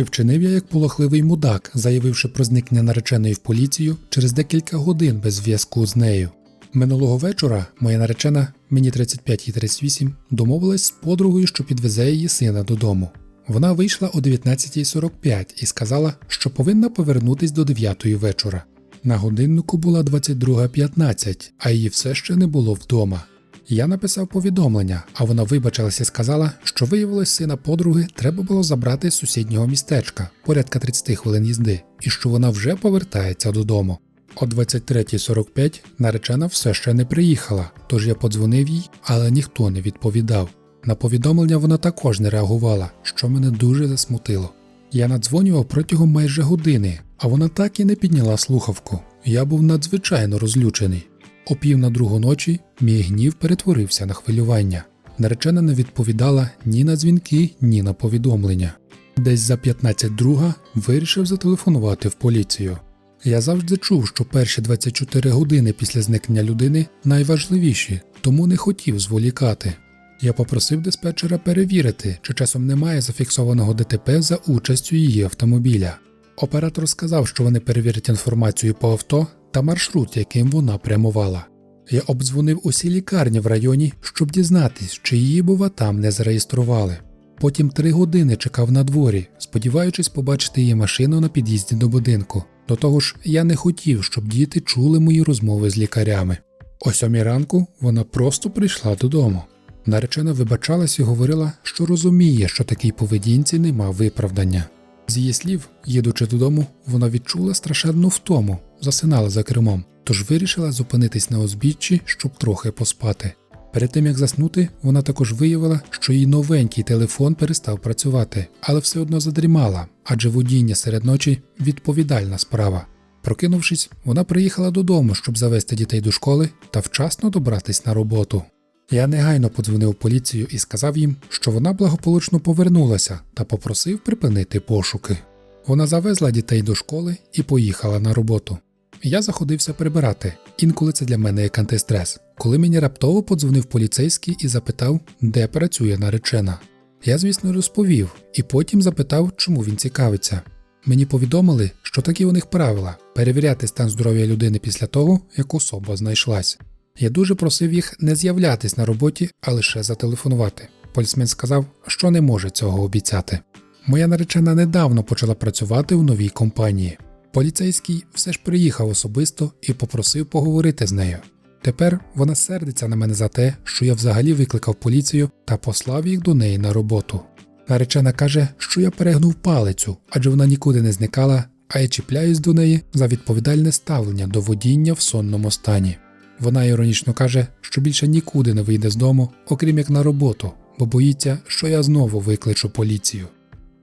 Чи вчинив я як полохливий мудак, заявивши про зникнення нареченої в поліцію через декілька годин без зв'язку з нею? Минулого вечора моя наречена, мені 35 і 38, домовилась з подругою, що підвезе її сина додому. Вона вийшла о 19.45 і сказала, що повинна повернутись до 9 вечора. На годиннику була 22.15, а її все ще не було вдома. Я написав повідомлення, а вона вибачилася і сказала, що виявилось сина подруги треба було забрати з сусіднього містечка, порядка 30 хвилин їзди, і що вона вже повертається додому. О 23.45 наречена все ще не приїхала, тож я подзвонив їй, але ніхто не відповідав. На повідомлення вона також не реагувала, що мене дуже засмутило. Я надзвонював протягом майже години, а вона так і не підняла слухавку. Я був надзвичайно розлючений. О пів на другу ночі мій гнів перетворився на хвилювання. Наречена не відповідала ні на дзвінки, ні на повідомлення. Десь за 15 друга вирішив зателефонувати в поліцію. Я завжди чув, що перші 24 години після зникнення людини найважливіші, тому не хотів зволікати. Я попросив диспетчера перевірити, чи часом немає зафіксованого ДТП за участю її автомобіля. Оператор сказав, що вони перевірять інформацію по авто та маршрут, яким вона прямувала. Я обдзвонив усі лікарні в районі, щоб дізнатись, чи її, бува, там не зареєстрували. Потім три години чекав на дворі, сподіваючись побачити її машину на під'їзді до будинку. До того ж, я не хотів, щоб діти чули мої розмови з лікарями. О сьомій ранку вона просто прийшла додому. Наречена вибачалась і говорила, що розуміє, що такій поведінці нема виправдання. З її слів, їдучи додому, вона відчула страшенну втому, засинала за кермом, тож вирішила зупинитись на узбіччі, щоб трохи поспати. Перед тим як заснути, вона також виявила, що її новенький телефон перестав працювати, але все одно задрімала, адже водіння серед ночі відповідальна справа. Прокинувшись, вона приїхала додому, щоб завести дітей до школи та вчасно добратись на роботу. Я негайно подзвонив поліцію і сказав їм, що вона благополучно повернулася та попросив припинити пошуки. Вона завезла дітей до школи і поїхала на роботу. Я заходився прибирати. Інколи це для мене як антистрес. Коли мені раптово подзвонив поліцейський і запитав, де працює наречена. Я, звісно, розповів і потім запитав, чому він цікавиться. Мені повідомили, що такі у них правила перевіряти стан здоров'я людини після того, як особа знайшлась. Я дуже просив їх не з'являтись на роботі, а лише зателефонувати. Полісмен сказав, що не може цього обіцяти. Моя наречена недавно почала працювати у новій компанії. Поліцейський все ж приїхав особисто і попросив поговорити з нею. Тепер вона сердиться на мене за те, що я взагалі викликав поліцію та послав їх до неї на роботу. Наречена каже, що я перегнув палицю, адже вона нікуди не зникала, а я чіпляюсь до неї за відповідальне ставлення до водіння в сонному стані. Вона іронічно каже, що більше нікуди не вийде з дому, окрім як на роботу, бо боїться, що я знову викличу поліцію.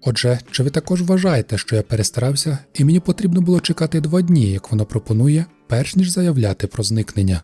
Отже, чи ви також вважаєте, що я перестарався, і мені потрібно було чекати два дні, як вона пропонує, перш ніж заявляти про зникнення?